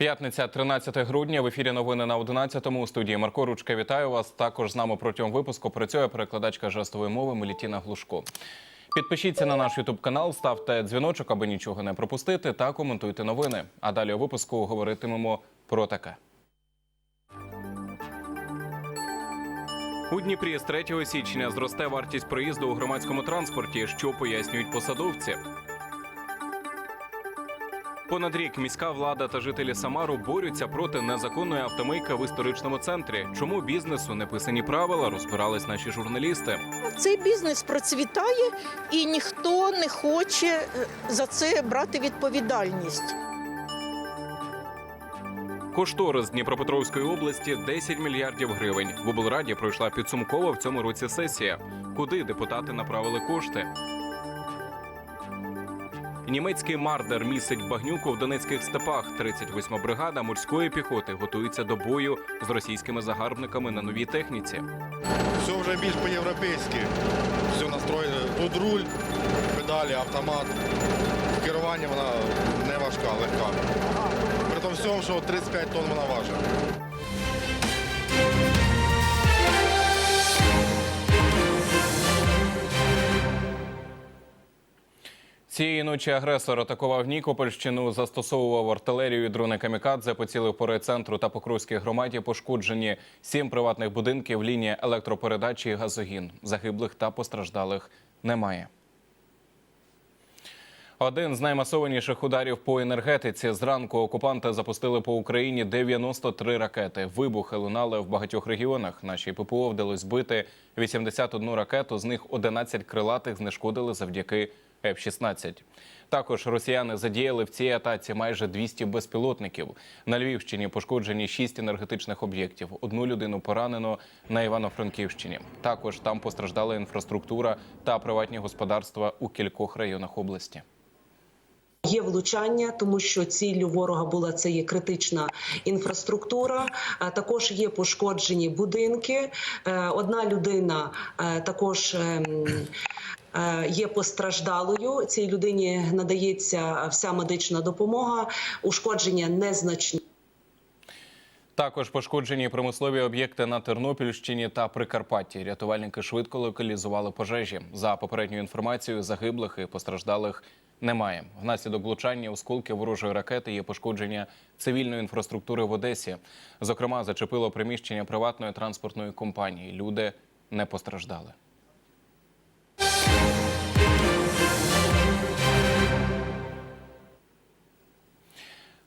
П'ятниця, 13 грудня. В ефірі новини на 11-му. У студії Марко Ручка. Вітаю вас. Також з нами протягом випуску працює перекладачка жестової мови Мелітіна Глушко. Підпишіться на наш Ютуб канал, ставте дзвіночок, аби нічого не пропустити, та коментуйте новини. А далі у випуску говоритимемо про таке. У Дніпрі з 3 січня зросте вартість проїзду у громадському транспорті, що пояснюють посадовці. Понад рік міська влада та жителі Самару борються проти незаконної автомийки в історичному центрі. Чому бізнесу не писані правила, розбирались наші журналісти. Цей бізнес процвітає, і ніхто не хоче е, за це брати відповідальність. Кошторис Дніпропетровської області 10 мільярдів гривень. В облраді пройшла підсумкова в цьому році сесія. Куди депутати направили кошти? Німецький мардер місить багнюку в донецьких степах. 38-ма бригада морської піхоти готується до бою з російськими загарбниками на новій техніці. Все вже більш по-європейськи. Все настроєно. Тут руль, педалі, автомат. В керуванні вона не важка, легка. При тому всьому, що 35 тонн вона важить. Цієї ночі агресор атакував Нікопольщину, застосовував артилерію і дрони камікадзе, поцілив по райцентру та Покровській громаді. Пошкоджені сім приватних будинків, лінія електропередачі і газогін. Загиблих та постраждалих немає. Один з наймасованіших ударів по енергетиці зранку окупанти запустили по Україні 93 ракети. Вибухи лунали в багатьох регіонах. Нашій ППО вдалося збити 81 ракету. З них 11 крилатих знешкодили завдяки F-16. Також росіяни задіяли в цій атаці майже 200 безпілотників. На Львівщині пошкоджені 6 енергетичних об'єктів. Одну людину поранено на Івано-Франківщині. Також там постраждала інфраструктура та приватні господарства у кількох районах області. Є влучання, тому що ціллю ворога була це є критична інфраструктура. Е, Також є пошкоджені будинки. Е, Одна людина е, також. Е, Є постраждалою цій людині надається вся медична допомога. Ушкодження незначні. Також пошкоджені промислові об'єкти на Тернопільщині та Прикарпатті. Рятувальники швидко локалізували пожежі. За попередньою інформацією, загиблих і постраждалих немає. Внаслідок влучання осколки ворожої ракети є пошкодження цивільної інфраструктури в Одесі. Зокрема, зачепило приміщення приватної транспортної компанії. Люди не постраждали.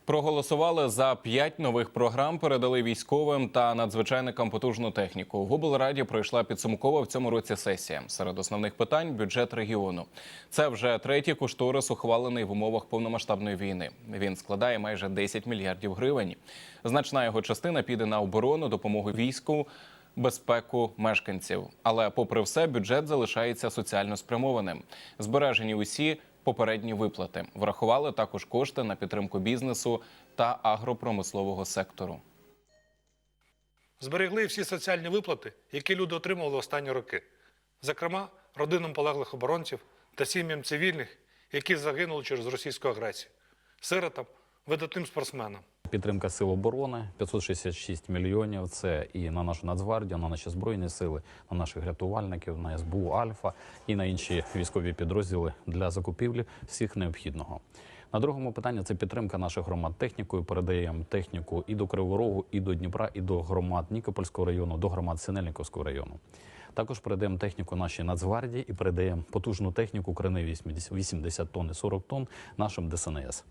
Проголосували за п'ять нових програм, передали військовим та надзвичайникам потужну техніку. В облраді пройшла підсумкова в цьому році сесія. Серед основних питань бюджет регіону. Це вже третій кошторис, ухвалений в умовах повномасштабної війни. Він складає майже 10 мільярдів гривень. Значна його частина піде на оборону, допомогу війську. Безпеку мешканців, але попри все, бюджет залишається соціально спрямованим. Збережені усі попередні виплати. Врахували також кошти на підтримку бізнесу та агропромислового сектору. Зберегли всі соціальні виплати, які люди отримували останні роки, зокрема, родинам полеглих оборонців та сім'ям цивільних, які загинули через російську агресію, сиротам, видатним спортсменам. Підтримка сил оборони 566 мільйонів. Це і на нашу Нацгвардію, на наші збройні сили, на наших рятувальників, на СБУ Альфа і на інші військові підрозділи для закупівлі всіх необхідного. На другому питанні це підтримка наших громад технікою. Передаємо техніку і до Кривого Рогу, і до Дніпра, і до громад Нікопольського району, до громад Синельниковського району. Також передаємо техніку нашій Нацгвардії і передаємо потужну техніку крини 80 80 тонн і 40 тонн нашим ДСНС.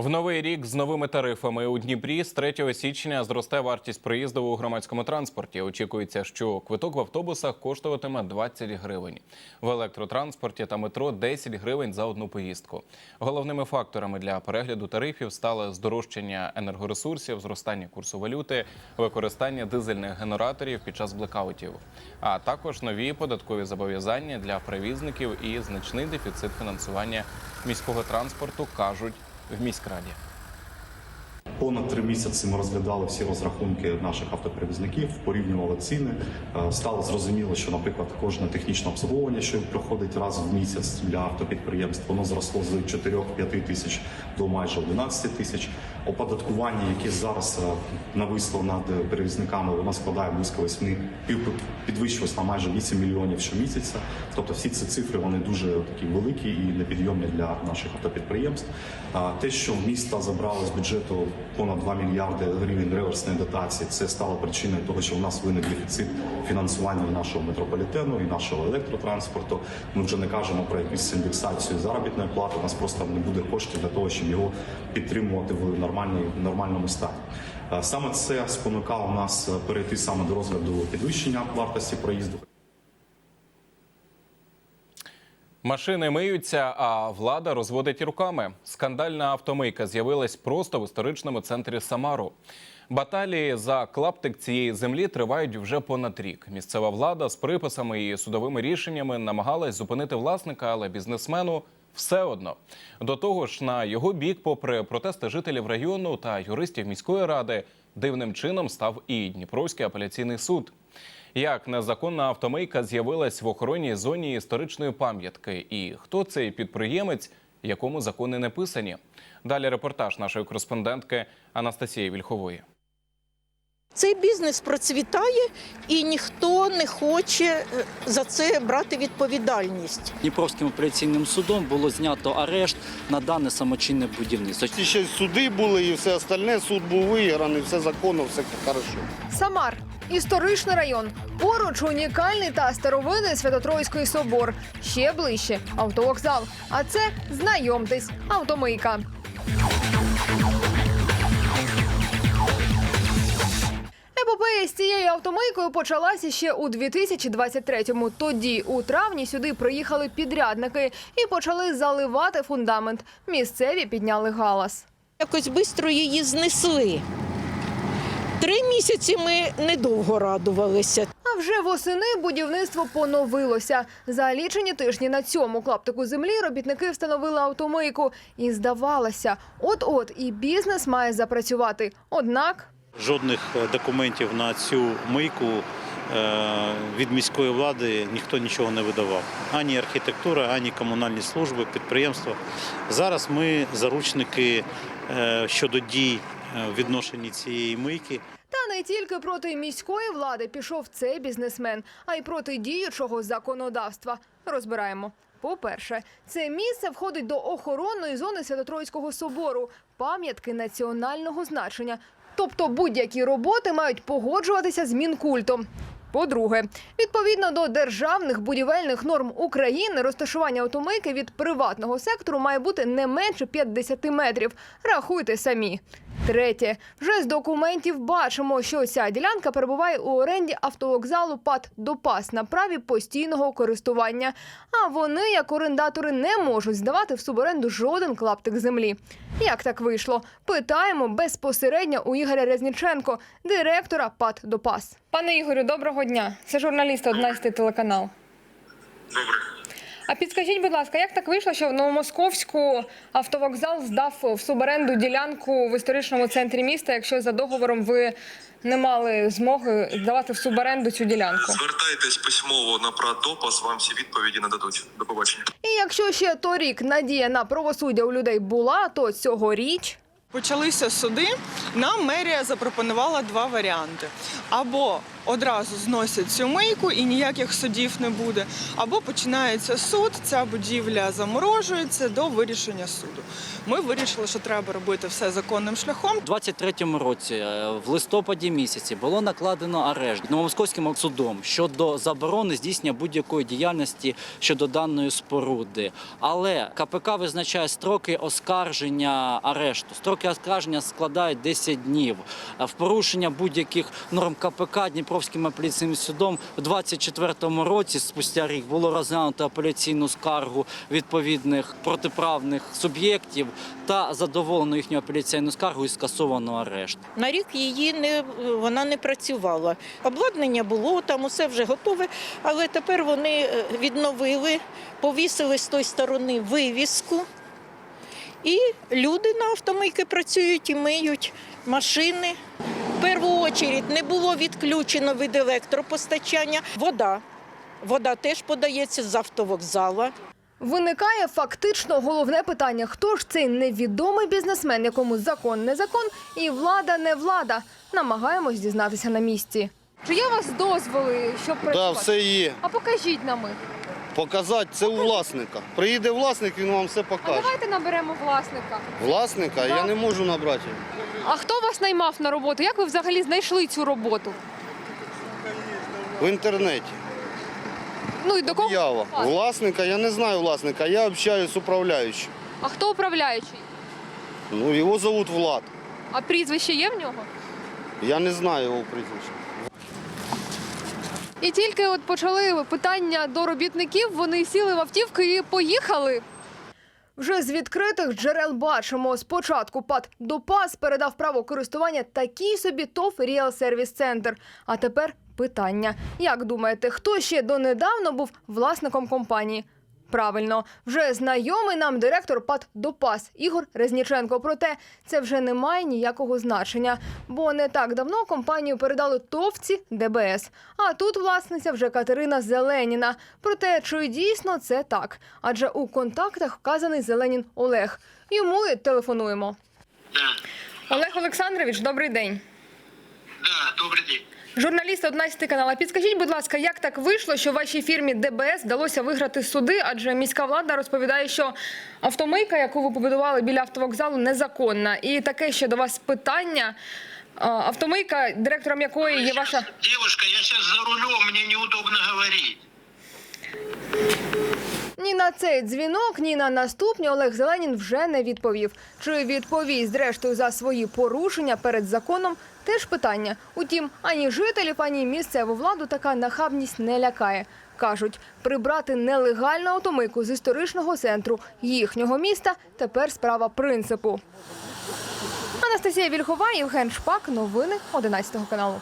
В новий рік з новими тарифами у Дніпрі з 3 січня зросте вартість проїзду у громадському транспорті. Очікується, що квиток в автобусах коштуватиме 20 гривень. В електротранспорті та метро 10 гривень за одну поїздку. Головними факторами для перегляду тарифів стали здорожчання енергоресурсів, зростання курсу валюти, використання дизельних генераторів під час блекаутів, а також нові податкові зобов'язання для перевізників і значний дефіцит фінансування міського транспорту кажуть в міськраді. Понад три місяці ми розглядали всі розрахунки наших автоперевізників, порівнювали ціни. Е, Стало зрозуміло, що, наприклад, кожне технічне обслуговування, що проходить раз в місяць для автопідприємств, воно зросло з 4-5 тисяч до майже 11 тисяч. Оподаткування, яке зараз е, нависло над перевізниками, воно складає близько 8, пів- підвищилось на майже 8 мільйонів щомісяця. Тобто всі ці цифри вони дуже такі великі і непідйомні для наших автопідприємств. Те, що міста забрали з бюджету понад 2 мільярди гривень реверсної дотації, це стало причиною того, що у нас виник дефіцит фінансування нашого метрополітену, і нашого електротранспорту. Ми вже не кажемо про якусь індексацію заробітної плати. У нас просто не буде коштів для того, щоб його підтримувати в нормальній нормальному стані. Е, Саме це спонукало нас е, перейти саме до розгляду підвищення вартості проїзду. Машини миються, а влада розводить руками. Скандальна автомийка з'явилась просто в історичному центрі Самару. Баталії за клаптик цієї землі тривають вже понад рік. Місцева влада з приписами і судовими рішеннями намагалась зупинити власника, але бізнесмену все одно. До того ж, на його бік, попри протести жителів району та юристів міської ради, дивним чином став і Дніпровський апеляційний суд. Як незаконна автомийка з'явилась в охоронній зоні історичної пам'ятки, і хто цей підприємець, якому закони не писані? Далі репортаж нашої кореспондентки Анастасії Вільхової. Цей бізнес процвітає, і ніхто не хоче е, за це брати відповідальність. Дніпровським апеляційним судом було знято арешт на дане самочинне будівництво. Ці ще суди були і все остальне. Суд був виграний, все законно, все хорошо. Самар історичний район. Поруч унікальний та старовинний Святотроїцький собор. Ще ближче автовокзал. А це знайомтесь, автомийка. Епопея з цією автомийкою почалася ще у 2023-му. Тоді, у травні, сюди приїхали підрядники і почали заливати фундамент. Місцеві підняли галас. Якось швидко її знесли. Три місяці ми недовго радувалися. А вже восени будівництво поновилося. За лічені тижні на цьому клаптику землі робітники встановили автомийку. І здавалося, от-от і бізнес має запрацювати. Однак Жодних е, документів на цю мийку е, від міської влади ніхто нічого не видавав. Ані архітектура, ані комунальні служби, підприємства. Зараз ми заручники е, щодо дій в відношенні цієї мийки. Та не тільки проти міської влади пішов цей бізнесмен, а й проти діючого законодавства. Розбираємо. По-перше, це місце входить до охоронної зони Святотроїцького собору, пам'ятки національного значення. Тобто будь-які роботи мають погоджуватися з мінкультом. По-друге, відповідно до державних будівельних норм України, розташування автомийки від приватного сектору має бути не менше 50 метрів. Рахуйте самі. Третє, вже з документів бачимо, що ця ділянка перебуває у оренді автовокзалу ПАТ «Допас» на праві постійного користування. А вони, як орендатори, не можуть здавати в суборенду жоден клаптик землі. Як так вийшло? Питаємо безпосередньо у Ігоря Резніченко, директора ПАТ «Допас». Пане Ігорю, доброго дня. Це журналіст 11 телеканал. Добре. А підскажіть, будь ласка, як так вийшло, що в Новомосковську автовокзал здав в суборенду ділянку в історичному центрі міста, якщо за договором ви не мали змоги здавати в суборенду цю ділянку? Звертайтесь письмово на ПРАДОПАС, вам всі відповіді нададуть. До побачення. І якщо ще торік надія на правосуддя у людей була, то цьогоріч Почалися суди. Нам мерія запропонувала два варіанти: або одразу зносять цю мийку і ніяких судів не буде, або починається суд, ця будівля заморожується до вирішення суду. Ми вирішили, що треба робити все законним шляхом. У 23-му році, е, в листопаді місяці, було накладено арешт Новомосковським судом щодо заборони здійснення будь-якої діяльності щодо даної споруди. Але КПК визначає строки оскарження арешту. Строки оскарження складають 10 днів. В порушення будь-яких норм КПК Дніпровським апеляційним судом у 24-му році, спустя рік, було розглянуто апеляційну скаргу відповідних протиправних суб'єктів та задоволено їхню апеляційну скаргу і скасовано арешт. На рік її не вона не працювала. Обладнання було, там усе вже готове, але тепер вони е, відновили, повісили з тої сторони вивіску. І люди на автомийки працюють і миють. машини. В першу чергу не було відключено від електропостачання. Вода. Вода теж подається з автовокзала. Виникає фактично головне питання: хто ж цей невідомий бізнесмен, якому закон не закон і влада не влада? Намагаємось дізнатися на місці. Чи є у вас дозволи, щоб Так, да, все є. А покажіть нам їх. Показати це у власника. Приїде власник, він вам все покаже. давайте наберемо власника. Власника я не можу набрати. А хто вас наймав на роботу? Як ви взагалі знайшли цю роботу? В інтернеті. Ну і до Ява. Власника, я не знаю власника, я общаюсь з управляючим. А хто управляючий? Ну, його зовут Влад. А прізвище є в нього? Я не знаю його прізвища. І тільки от почали питання до робітників, вони сіли в автівки і поїхали. Вже з відкритих джерел бачимо. Спочатку ПАД «Допас» передав право користування такий собі ТОВ «Ріал Сервіс Центр». А тепер питання. Як думаєте, хто ще донедавна був власником компанії? Правильно, вже знайомий нам директор ПАД «Допас» Ігор Резніченко. Проте це вже не має ніякого значення, бо не так давно компанію передали товці ДБС. А тут власниця вже Катерина Зеленіна. Проте чи дійсно це так? Адже у контактах вказаний Зеленін Олег. Йому і телефонуємо. Олег Олександрович, добрий день. Да, добрий день. Журналіст 11 канала. Підскажіть, будь ласка, як так вийшло, що вашій фірмі ДБС вдалося виграти суди? Адже міська влада розповідає, що автомийка, яку ви побудували біля автовокзалу, незаконна. І таке ще до вас питання. Автомийка, директором якої є ваша Девушка, я сейчас за рулем, мне неудобно говорить. ні на цей дзвінок, ні на наступні Олег Зеленін вже не відповів. Чи відповість зрештою за свої порушення перед законом? Теж питання. Утім, ані жителів, ані місцеву владу така нахабність не лякає. Кажуть, прибрати нелегальну автомийку з історичного центру їхнього міста тепер справа принципу. Анастасія Вільхова, Євген Шпак. Новини 11 каналу.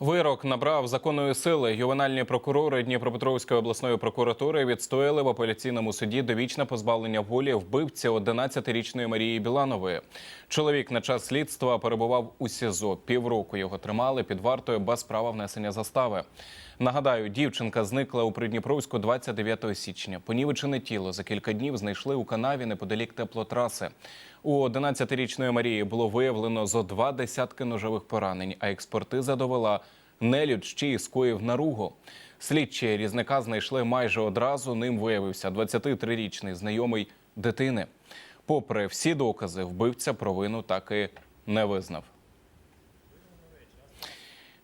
Вирок набрав законної сили. Ювенальні прокурори Дніпропетровської обласної прокуратури відстояли в апеляційному суді довічне позбавлення волі вбивці 11-річної Марії Біланової. Чоловік на час слідства перебував у СІЗО. Півроку його тримали під вартою без права внесення застави. Нагадаю, дівчинка зникла у Придніпровську 29 січня. Понівечене тіло за кілька днів знайшли у канаві неподалік теплотраси. У 11-річної Марії було виявлено зо два десятки ножових поранень, а експертиза довела нелюд ще й скоїв наругу. Слідчі різника знайшли майже одразу. Ним виявився 23-річний знайомий дитини. Попри всі докази, вбивця провину так і не визнав.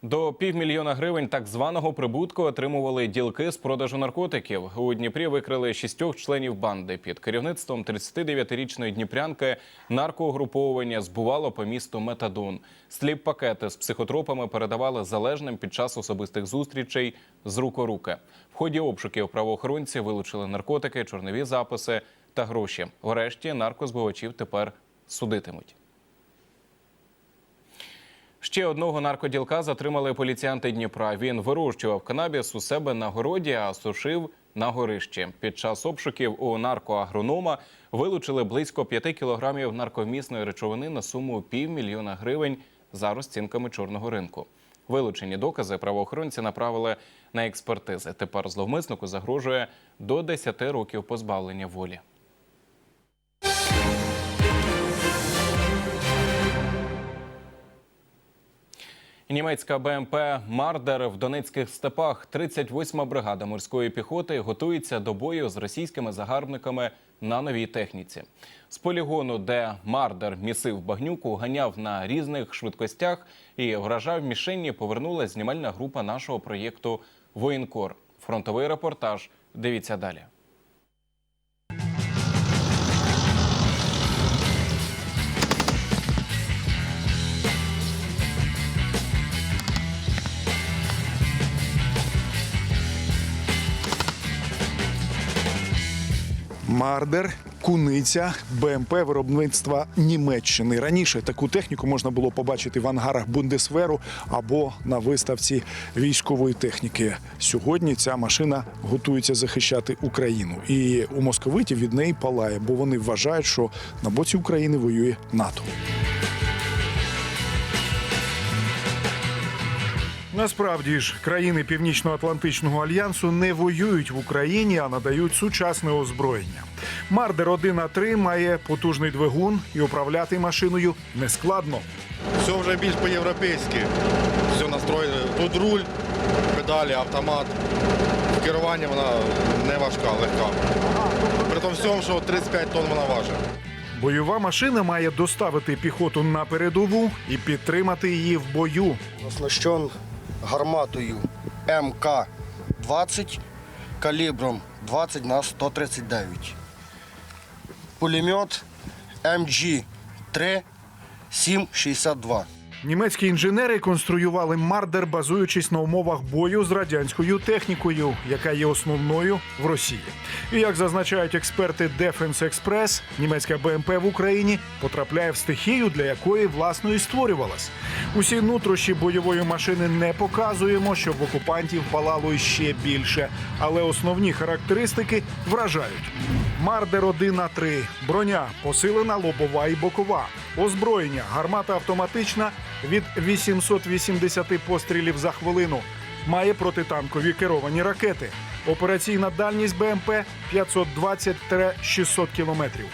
До півмільйона гривень так званого прибутку отримували ділки з продажу наркотиків. У Дніпрі викрили шістьох членів банди. Під керівництвом 39-річної дніпрянки наркоугруповування збувало по місту метадон. Сліп пакети з психотропами передавали залежним під час особистих зустрічей з рук у руки. В ході обшуків правоохоронці вилучили наркотики, чорнові записи та гроші. Врешті наркозбивачів тепер судитимуть. Ще одного наркоділка затримали поліціянти Дніпра. Він вирощував канабіс у себе на городі, а сушив на горищі. Під час обшуків у наркоагронома вилучили близько 5 кілограмів нарковмісної речовини на суму півмільйона гривень за розцінками чорного ринку. Вилучені докази правоохоронці направили на експертизи. Тепер зловмиснику загрожує до 10 років позбавлення волі. Німецька БМП Мардер в Донецьких степах. 38-ма бригада морської піхоти готується до бою з російськими загарбниками на новій техніці. З полігону, де Мардер місив багнюку, ганяв на різних швидкостях і вражав мішені, повернула знімальна група нашого проєкту Воєнкор. Фронтовий репортаж. Дивіться далі. Мардер куниця БМП виробництва Німеччини. Раніше таку техніку можна було побачити в ангарах Бундесверу або на виставці військової техніки. Сьогодні ця машина готується захищати Україну, і у московитів від неї палає, бо вони вважають, що на боці України воює НАТО. Насправді ж країни Північно-Атлантичного альянсу не воюють в Україні, а надають сучасне озброєння. Мардер 1 а 3 має потужний двигун і управляти машиною нескладно. Все вже більш по-європейськи. Все настроєно. Тут руль, педалі, автомат. Керування вона не важка, легка. При тому всьому, що 35 тонн вона важить. Бойова машина має доставити піхоту на передову і підтримати її в бою. Оснащен гарматою МК-20 калібром 20 на 139. Пулемет МГ-3 7,62. Німецькі інженери конструювали мардер, базуючись на умовах бою з радянською технікою, яка є основною в Росії. І як зазначають експерти Defense Express, німецька БМП в Україні потрапляє в стихію, для якої власно і створювалась. Усі нутрощі бойової машини не показуємо, щоб в окупантів палало іще більше, але основні характеристики вражають. Мардер 1 на 3 броня посилена лобова і бокова. Озброєння гармата автоматична від 880 пострілів за хвилину. Має протитанкові керовані ракети. Операційна дальність БМП 520-600 кілометрів.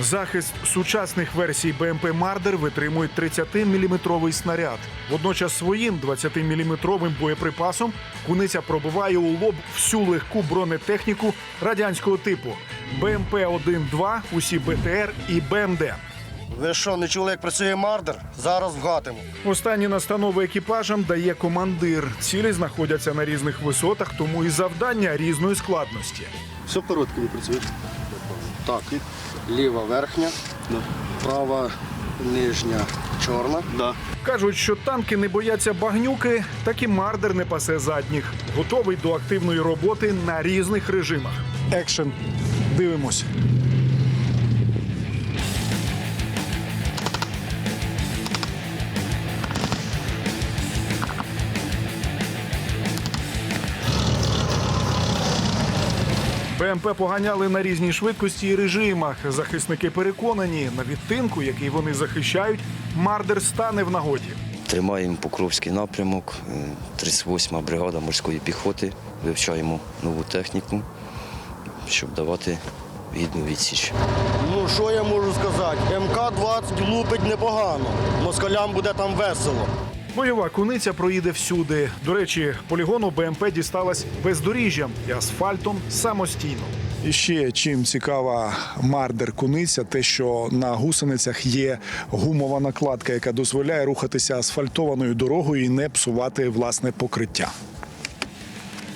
Захист сучасних версій БМП Мардер витримує 30-мм снаряд. Водночас своїм 20-мм боєприпасом куниця пробиває у лоб всю легку бронетехніку радянського типу БМП 1-2, усі БТР і БМД. Ви що, не чули, як працює мардер? Зараз вгатимо. Останні настанови екіпажам дає командир. Цілі знаходяться на різних висотах, тому і завдання різної складності. Все коротко ви працюєте? Так. Ліва верхня, права нижня чорна. Да. Кажуть, що танки не бояться багнюки, так і мардер не пасе задніх. Готовий до активної роботи на різних режимах. Екшен. Дивимось. БМП поганяли на різній швидкості і режимах. Захисники переконані, на відтинку, який вони захищають, мардер стане в нагоді. Тримаємо Покровський напрямок, е, 38-ма бригада морської піхоти. Вивчаємо нову техніку, щоб давати гідну відсіч. Ну, що я можу сказати? МК-20 лупить непогано. Москалям буде там весело. Бойова куниця проїде всюди. До речі, полігону БМП дісталась бездоріжжям і асфальтом самостійно. І ще чим цікава мардер куниця, те, що на гусеницях є гумова накладка, яка дозволяє рухатися асфальтованою дорогою і не псувати власне покриття.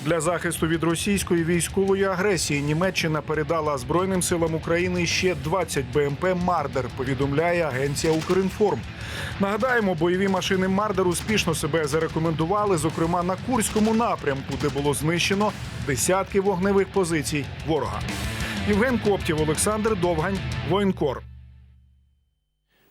Для захисту від російської військової агресії Німеччина передала Збройним силам України ще 20 БМП Мардер. Повідомляє агенція Укрінформ. Нагадаємо, бойові машини Мардер успішно себе зарекомендували, зокрема на Курському напрямку, де було знищено десятки вогневих позицій ворога. Євген Коптів, Олександр Довгань, Воєнкор.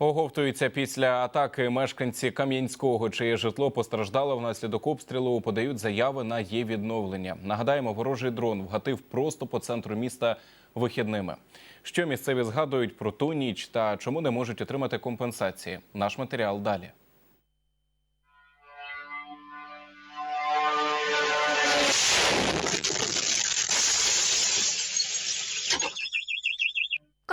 Оговтуються після атаки мешканці Кам'янського, чиє житло постраждало внаслідок обстрілу. Подають заяви на її відновлення. Нагадаємо, ворожий дрон вгатив просто по центру міста вихідними. Що місцеві згадують про ту ніч та чому не можуть отримати компенсації? Наш матеріал далі.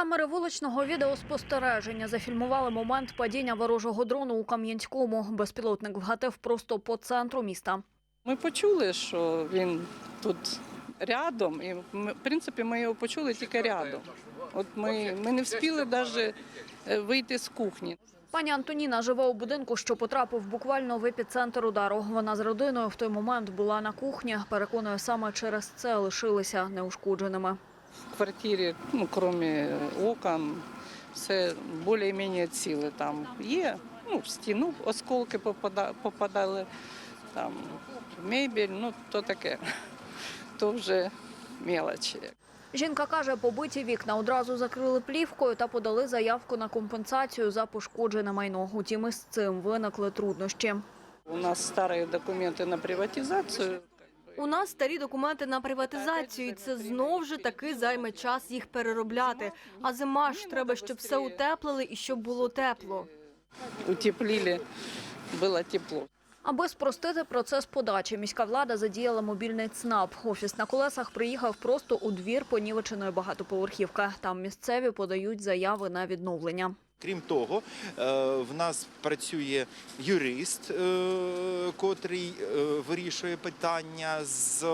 Камери вуличного відеоспостереження зафільмували момент падіння ворожого дрону у Кам'янському. Безпілотник вгатив просто по центру міста. Ми почули, що він тут рядом, і ми, в принципі ми його почули тільки рядом. От ми, ми не встигли навіть вийти з кухні. Пані Антоніна живе у будинку, що потрапив буквально в епіцентр удару. Вона з родиною в той момент була на кухні. Переконує, саме через це лишилися неушкодженими. В квартирі, ну, крім окон, все більш-менш ціле там є. Ну, в стіну осколки попадали, там мебель, ну то таке. То вже мелочі. Жінка каже, побиті вікна одразу закрили плівкою та подали заявку на компенсацію за пошкоджене майно. Утім, із цим виникли труднощі. У нас старі документи на приватизацію. У нас старі документи на приватизацію, і це знов же таки займе час їх переробляти. А зима ж треба, щоб все утеплили і щоб було тепло. Утеплили, було тепло. Аби спростити процес подачі, міська влада задіяла мобільний ЦНАП. Офіс на колесах приїхав просто у двір понівеченої багатоповерхівки. Там місцеві подають заяви на відновлення. Крім того, е, в нас працює юрист, е, котрий е, вирішує питання з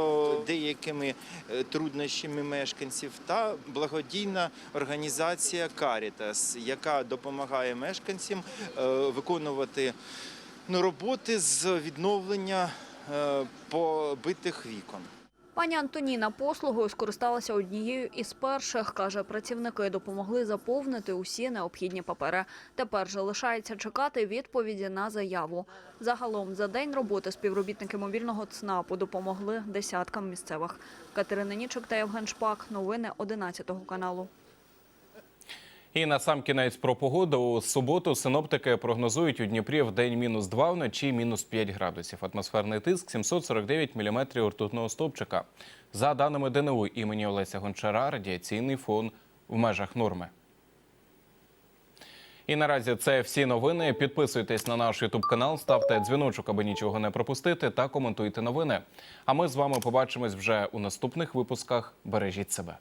деякими труднощами мешканців, та благодійна організація Caritas, яка допомагає мешканцям виконувати ну, роботи з відновлення побитих вікон. Пані Антоніна послугою скористалася однією із перших. Каже, працівники допомогли заповнити усі необхідні папери. Тепер же лишається чекати відповіді на заяву. Загалом за день роботи співробітники мобільного ЦНАПу допомогли десяткам місцевих. Катерина Нічок та Євген Шпак. Новини 11 каналу. І на сам кінець про погоду. У суботу синоптики прогнозують у Дніпрі в день мінус 2, вночі мінус 5 градусів. Атмосферний тиск 749 міліметрів ртутного стовпчика. За даними ДНУ імені Олеся Гончара, радіаційний фон в межах норми. І наразі це всі новини. Підписуйтесь на наш Ютуб канал, ставте дзвіночок, аби нічого не пропустити, та коментуйте новини. А ми з вами побачимось вже у наступних випусках. Бережіть себе.